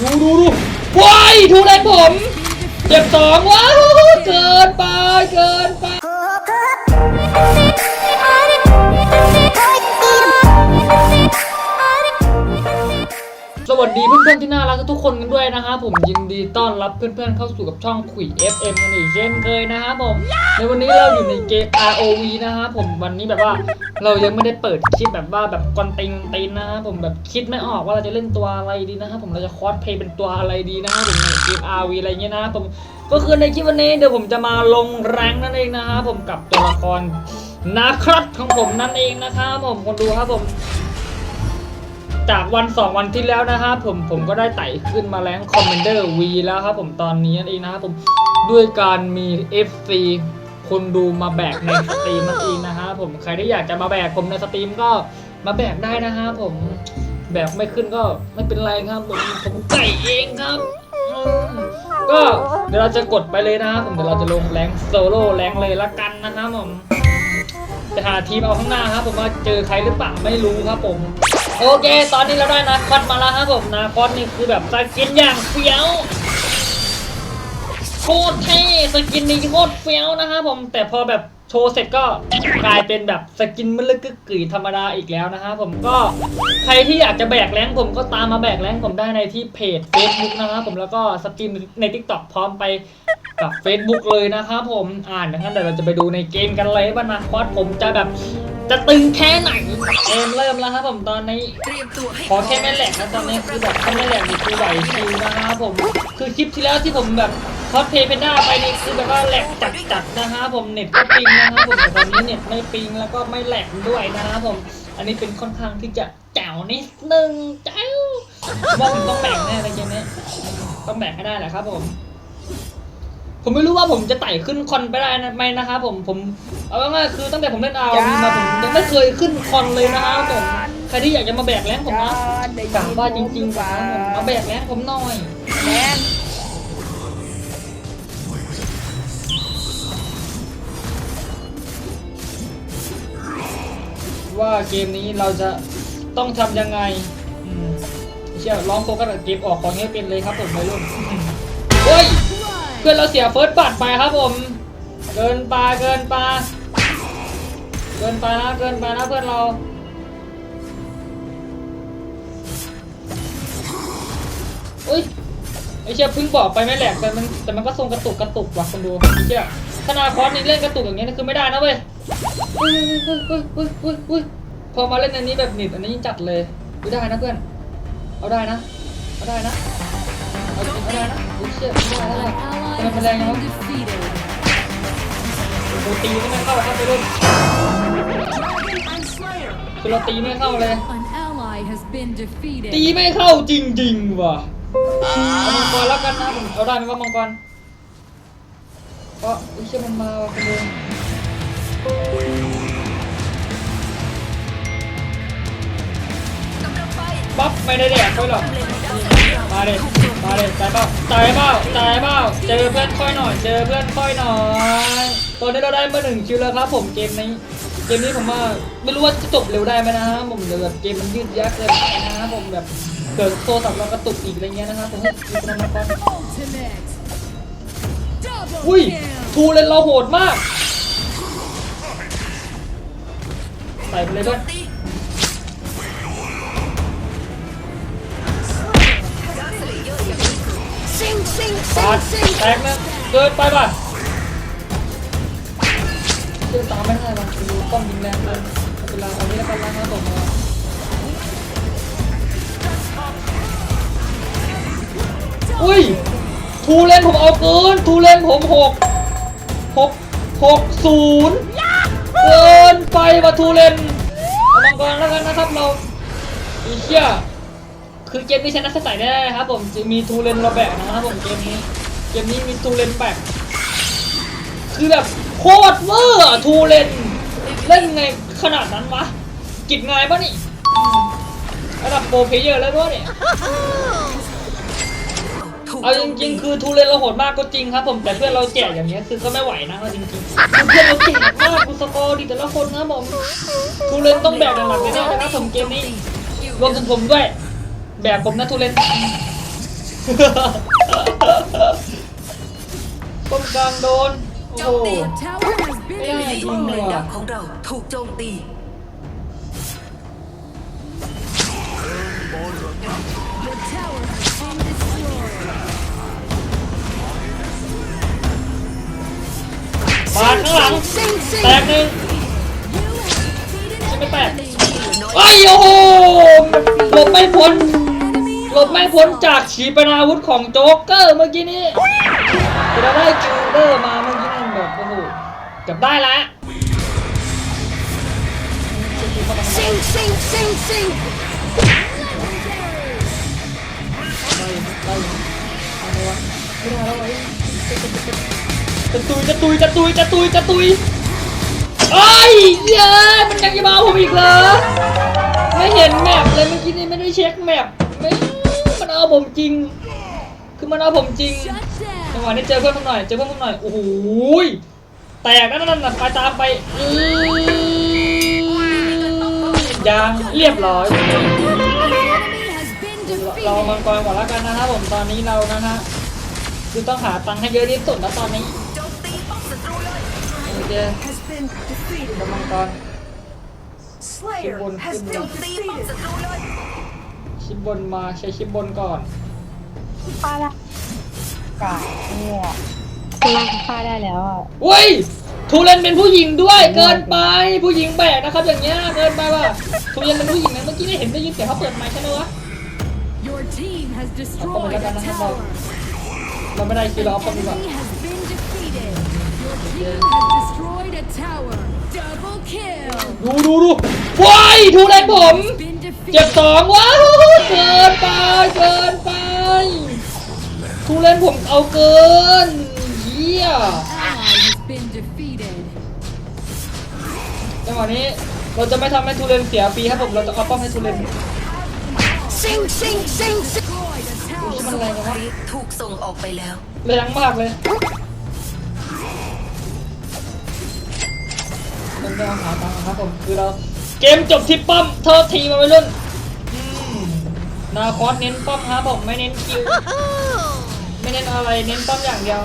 ดูดูดูว้ายทูเลนผม เจ็บสองว้าว เกินไป เกินไป วัสดีเพื่อนๆที่น่ารักทุกคนกันด้วยนะครับผมยินดีต้อนรับเพื่อนๆเข้าสู่กับช่องขุย FM กันอีกเช่นเคยนะครับผมในวันนี้เราอยู่ในเกม ROV นะครับผมวันนี้แบบว่าเรายังไม่ได้เปิดคลิปแบบว่าแบบกอนติงตีนนะครับผมแบบคิดไม่ออกว่าเราจะเล่นตัวอะไรดีนะครับผมเราจะคอสเพย์เป็นตัวอะไรดีนะครับผมในเกม ROV อะไรเงี้ยนะครับผมก็คือในคลิปวันนี้เดี๋ยวผมจะมาลงแรงนั่นเองนะครับผมกับตัวละครนะครับของผมนั่นเองนะครับผมคนดูครับผม จากวันสองวันที่แล้วนะครับผมผมก็ได้ไต่ขึ้นมาแรงคอมเมนเดอร์ V แล้วครับผมตอนนี้นั่นเองนะครับผมด้วยการมี FC คนดูมาแบกในสตรีมนั่นเองนะครับผมใครที่อยากจะมาแบกผมในสตรีมก็มาแบกได้นะครับผมแบกไม่ขึ้นก็ไม่เป็นไรครับผมผมไก่เองครับ ก็เดี๋ยวเราจะกดไปเลยนะครับผมเดี๋ยวเราจะลงแรงโซโล่แรงเลยละกันนะครับผมจะหาทีมเอาข้างหน้าครับผมว่าเจอใครหรือเปล่าไม่รู้ครับผม โอเค ตอนนี้เราได้นาคอสมาแล้วครับผมนาคอสนี่คือแบบสกินอย่างเฟี้ยวโคตรเท่สกินนี้โคตรเฟี้ยวนะครับผมแต่พอแบบโชว์เสร็จก็กลายเป็นแบบสกินมันลึกกึกกึ๋ยธรรมดาอีกแล้วนะครับผมก็ใครที่อยากจะแบกแรงผมก็ตามมาแบกแรงผมได้ในที่เพจ Facebook นะครับผมแล้วก็สตรีมใน TikTok พร้อมไปกับ Facebook เลยนะครับผมอ่านนะครับเดี๋ยวเราจะไปดูในเกมกันเลยว่านาคอสผมจะแบบ จะตึงแค่ไหนเกมเริ่มแล้วครับผมตอนนี้ เตรียมตัวให้ขอแค่ไม่แหลกนะตอนนี้คือแบบถ้าไม่แหลกนี่คือไหวชิวนะครับผม คือคลิปที่แล้วที่ผมแบบคอสเพย์เพนด้าไปนี่คือแบบว่าแหลกจัดๆนะครับผมเน็ตก็ปิงนะครับผมแต่ตอนนี้เน็ตไม่ปิงแล้วก็ไม่แหลกด้วยนะครับผม อันนี้เป็นค่อนข้างที่จะแจ๋วนิดนึงแจ๋วว่าผมต้องแบกแน่เลยเกมนี้ต้องแบกให้ได้แหละครับผม ผมไม่รู้ว่าผมจะไต่ขึ้นคอนไปได้นะไหมนะครับผมผมเอาง่ายๆคือตั้งแต่ผมเล่นอาวีมาผมยังไม่เคยขึ้นคอนเลยนะครับผมใครที่อยากจะมาแบกแรงผมนะกล่าวว่าจริงๆครับผมมาแบกแรงผมหน่อยแมนว่าเกมนี้เราจะต้องทำยังไงอืมเชื่อร้องโฟกัสกับเกมออกของให้เป็นเลยครับผมวัยรุ่นเฮ้ย เพื่อนเราเสียเฟิร์สบัตรไปครับผม เกินไปเกินไปเกินไปนะเกินไปนะเพื่อนเราอุ้ยไอเชี่ยพิ่งบอกไปไม่แหลกแต่มันแต่มันก็ทรงกระตุกกระตุกว่ะคนดูไอเชี่ยขนาคอสนี่เล่นกระตุกอย่างเงี้ยคือไม่ได้นะเว้ยอุ้ยอุ้ยอุ้ยอุ้ยอุ้ยอุ้ยพอมาเล่นอันนี้แบบหนิดอันนี้จัดเลยไม่ได้นะเพื่อน เอาได้นะ เอาได้นะ มันแรงยังวะโอ้โหตีไม่เข้าครับไปรุ่นคือเราตีไม่เข้าเลย ตีไม่เข้าจริงๆว่ะมังกรแล้วกันนะผมเอาได้ไหมว่ามังกรเพราะไอ้เชี่ยมันมาว่ะคุณลุงปั๊บไม่ได้แดกค่อยหรอกมาเด็มาเด็ ตายเปล่าตายเปล่าตายเปล่าเจอเพื่อนค่อยหน่อยเจอเพื่อนค่อยหน่อยตอนนี้เราได้มาหนึ่งคิวแล้วครับ ผมเกมนี้เกมนี้ผมว่าไม่รู้ว่าจะจบเร็วได้ไหมนะครับผมเดี๋ยวแบบเกมมันยืดยาวเกินไปนะครับผมแบบเกิดโทรศัพท์เรากระตุกอีกอะไรเงี้ยนะครับผมให้ดูกันมาก่อน Ultimate. Double อุ้ย kill. ทูเลนเราโหดมากใส่ไปเลยด้วย ซิงซิงปาดแตกนะเกินไปป่ะเชื่อตามไม่ได้ว่ะดูป้อมยิงแรงเลยเอาเวลาเอานี้แล้วกันนะครับผมอุ้ยทูเลนผมเอาเกินทูเลนผมหกหกหกศูนย์เกินไปว่ะทูเลนเอามังกรแล้วกันนะครับเราอีเชี่ย คือเกมนี้ชนะใส่ได้ครับผมจะมีทูเลนเราแบกนะครับผมเกมนี้ เกมนี้มีทูเลนแบกคือแบบโคตรเวอร์อทูเลนเล่นไงขนาดนั้นวะกิดไงปะนี่ระดับโปรเพเยอร์แล้วด้วยเนี่ยเอาจริงๆ คือทูเลนเราโหดมากก็จริงครับผมแต่เพื่อนเราแจกอย่างเงี้ยคือก็ไม่ไหวนะเอาจริงๆเพื่อนเราเก่งมากดูสกอร์ดิแต่ละคนนะครับผมทูเลนต้องแบกหนักๆแน่ๆนะครับผมเกมนี้รวมถึงผมด้วย แบบผมนะทุเรนป้อมกลางโดน โอ้โห Your tower has been Yeah, destroyed. ป้อมเลนดักของเราถูกโจมตี Your tower has been destroyed. มาข้างหลังแตกหนึ่ง You have defeated Give me an back. enemy. ไอ้ยโอ้โหหลบไม่พ้น Enemy หลบไม่พ้นจากขีปนาวุธของโจ๊กเกอร์เมื่อกี้นี้จะได้กิลเดอร์มาเมื่อกี้นี่แบบโอ้โหเกับได้ละ Sing, sing, sing, sing. ได้ได้อะไรวะไม่ได้แล้ววะจะตุยจะตุยจะตุยจะตุยจะตุยไอ้ยเย้ยมันยังจะมาเอาผมอีกเหรอไม่เห็นแมปเลยเมื่อกี้นี้ไม่ได้เช็คแมปไม่มัน เอาผมจริง คือมันเอาผมจริงจังหวะนี้เจอเพื่อนผมหน่อย เจอเพื่อนผมหน่อย โอ้โหแตกนั่นนั่นไปตามไปยางเรียบร้อยเรามังกรก่อนแล้วกันนะครับผมตอนนี้เรานะฮะคือต้องหาตังค์ให้เยอะที่สุดนะตอนนี้โจมตีป้อมศัตรูเคมังกร Slayer Kibon, has Kibon. been โจม ชิปบนมาใช้ชิปบนก่อนฆ่าได้กาเนี่ยคือฆ่าได้แล้วอะอุ้ยทูเรนเป็นผู้หญิงด้วยเกินไปผู้หญิงแบกนะครับอย่างเงี้ยเกินไปว่ะทูเรนเป็นผู้หญิงนะเมื่อกี้ได้เห็นได้ยินเสียงเขาเปิดไมค์ใช่ไหมวะ Your team has destroyed a tower. เราไม่ได้คิวเราเอาป้อมดีกว่า Enemy has been defeated. Your team has destroyed a tower. Double kill. ดูดูดูว้ายทูเรนผม Been เจ็บสองว้าวเกินไปเกินไปทูเรนผมเอาเกินเยี่ยจังหวะนี้เราจะไม่ทำให้ทูเรนเสียฟรีครับผมเราจะเอาป้อมให้ทูเรน Sing, sing, sing, sing. Destroyed a ที่ tower. มันแรงจังวะถูกส่งออกไปแล้วแรงมากเลยมันจะหาตังค์ครับผมคือเรา เกมจบที่ป้อมโทษทีมาไปรุ่นนาคอสเน้นป้อมครับผมไม่เน้นคิว ไม่เน้นอะไรเน้นป้อมอย่างเดียว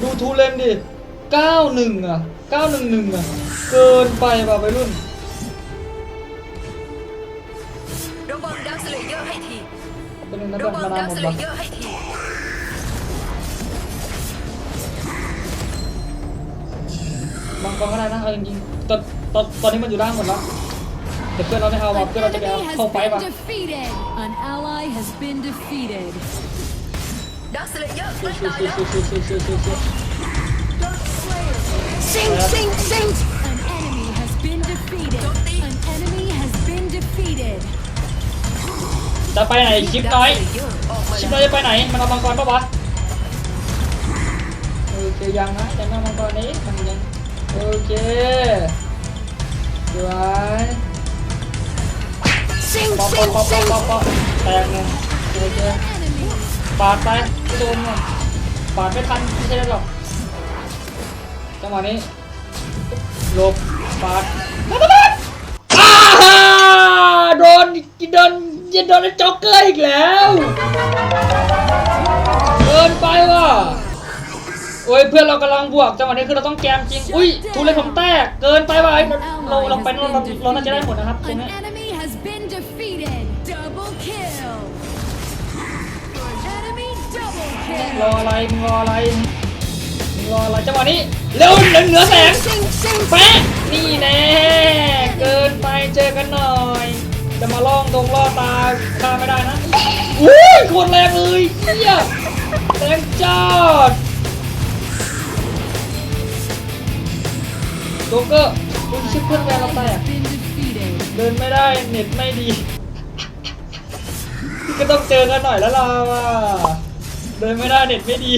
ดูทูเลนดิ91อะ911อะ เกินไปป่ะไปรุ่นระวังดักสเลเยอร์ให้ทีเป็นนึ่งนะระบัตวังมานาหมสดเลปะเยอร์ให้ทีบางกองก็ได้นะเอาจริงๆตอนต อนตอนนี้มันอยู่ล่างหมดแล้วเดี๋ยวเพื่อนเราไม่เอาว่ะ An เพื่อนเราจะไปเอา enemy เข้า has ไฟ been ป่ะ defeated. An ally has been defeated. ดักสเลเยอร์ใกล้ชิวตายชิวแล้วชิวชิวชิวชิวชิว Sing, sing, sing. An enemy has been defeated. An enemy has been defeated. จะไปไหนชิปน้อยดักสเลเยอร์ออกมาชิปแล้น้อยวจะไปไหนมันเอามังกรปะวะโอเคยังนะแต่ไม่เอามังกรนี้มันยังโอเค สวย Sing, ปอปอปอปอปอปอแตกหนึ่งโอเค Enemy. ปาดไปโดนก่อนปาดไม่ทันไม่ใช่หรอกจังหวะนี้หลบปาดอ้าฮ่าโดนโดนยันโดนไอ้จ็อกเกอร์อีกแล้ว เพื่อนเรากำลังบวกจังหวะนี้คือเราต้องแกมจริง อุ้ยทุเรศผมแตก เกินไปว่ะไอ้เราเราไปเราเราเราน่าจะได้หมดนะครับตรงนี้รออะไรรออะไรรออะไรจังหวะนี้เร็วเหนือเหนือแสงแปะนี่แน่เกินไปเจอกันหน่อย จะมาล่องตรงล่อตาฆ่าไม่ได้นะอุ้ยโคตรแรงเลยเฮียแรงจัด โจ๊กเกอร์คุณชิปเพื่อนแวนเราแตก Been defeated. เดินไม่ได้เน็ตไม่ดี ก็ต้องเจอกันหน่อยแล้วล่ะเดินไม่ได้เน็ตไม่ดี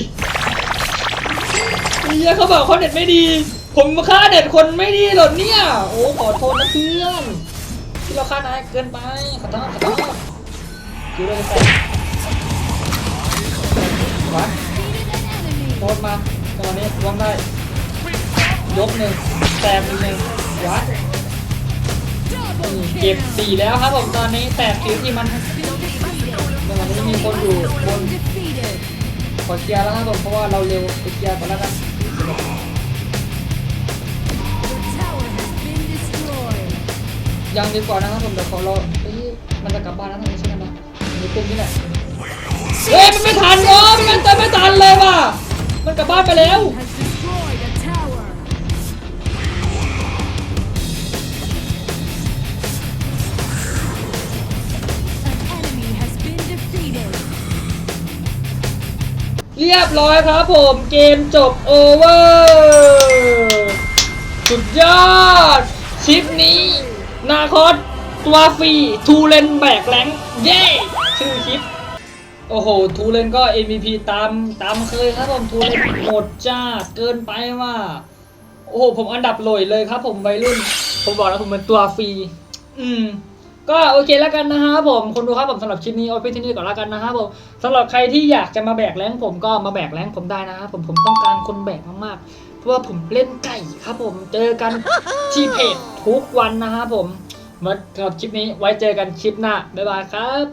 เฮียเขาบอกเขาเน็ตไม่ดี ผมค่าเน็ตคนไม่ดีหรอเนี่ย โอ้ขอโทษนะเพื่อนที่เราค่านายเกินไปขอโทษขอโทษคิวเลยไปวะโน้ตมาจังหวะนี้รวมได้ ยกหนึ่งแต้มอีกหนึ่งวะ Double Double เก็บ kill. สี่แล้วครับผมตอนนี้แต่คิวที่มัน Been defeated. ตอนนี้มีคนอยู่บน Been defeated. ขอเคลียร์แล้วครับผมเพราะว่าเราเร็วไปเคลียร์ก่อนแล้วกัน Your tower has been destroyed. ยังดีกว่านะครับผมเดี๋ยวขอรอเอ้ยมันจะกลับบ้านแล้วทำไมใช่ไหมมีปุ่มนี่แหละเฮ้ยมันไม่ทันเนาะมันจะไม่ทันเลยว่ะมันกลับบ้านไปแล้ว เรียบร้อยครับผมเกมจบโอเวอร์สุดยอด ชิปนี้ นาคอสตัวฟรีทูเลนแบกแรงเย้ชื่อคลิป โอ้โห ทูเลนก็ MVP ตามตามเคยครับผม ทูเลนหมดจ้าเกินไปว่า โอ้โห ผมอันดับโหลยเลยครับผมวัยรุ่น ผมบอกแล้วผมเป็นตัวฟรี อืม ก็โอเคแล้วกันนะครับผมคนดูครับผมสำหรับคลิปนี้เอาไปที่นี่ก่อนแล้วกันนะครับผมสำหรับใครที่อยากจะมาแบกแรงผมก็มาแบกแรงผมได้นะครับผมผมต้องการคนแบกมากๆเพราะว่าผมเล่นไก่ครับผมเจอกันที่เพจทุกวันนะครับผมมาสำหรับคลิปนี้ไว้เจอกันคลิปหน้าบ๊ายบายครับ